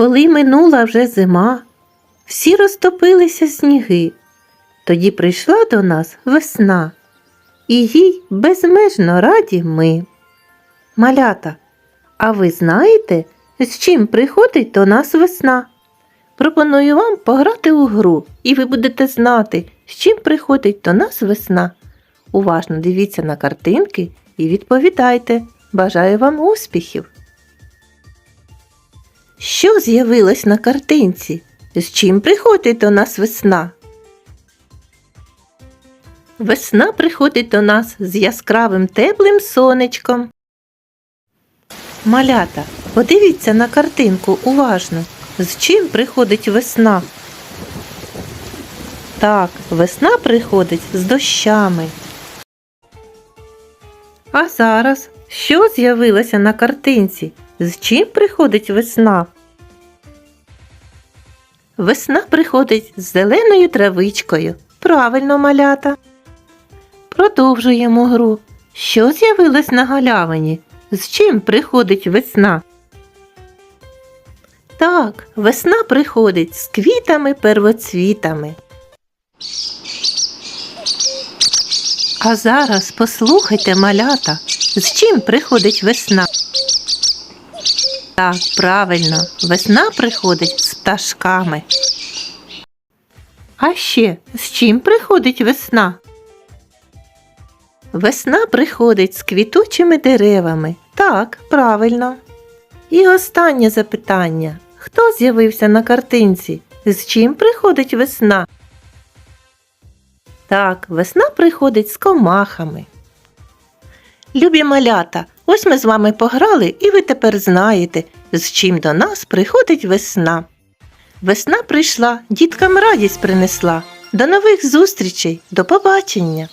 Коли минула вже зима, всі розтопилися сніги. Тоді прийшла до нас весна, і їй безмежно раді ми. Малята, а ви знаєте, з чим приходить до нас весна? Пропоную вам пограти у гру, і ви будете знати, з чим приходить до нас весна. Уважно дивіться на картинки і відповідайте. Бажаю вам успіхів! Що з'явилось на картинці? З чим приходить до нас весна? Весна приходить до нас з яскравим теплим сонечком. Малята, подивіться на картинку уважно. З чим приходить весна? Так, весна приходить з дощами. А зараз що з'явилося на картинці? З чим приходить весна? Весна приходить з зеленою травичкою. Правильно, малята. Продовжуємо гру. Що з'явилось на галявині? З чим приходить весна? Так, весна приходить з квітами первоцвітами. А зараз послухайте, малята, з чим приходить весна? Так, правильно, весна приходить з пташками. А ще з чим приходить весна? Весна приходить з квітучими деревами. Так, правильно. І останнє запитання. Хто з'явився на картинці? З чим приходить весна? Так, весна приходить з комахами. Любі малята, ось ми з вами пограли, і ви тепер знаєте, з чим до нас приходить весна. Весна прийшла, діткам радість принесла. До нових зустрічей, до побачення!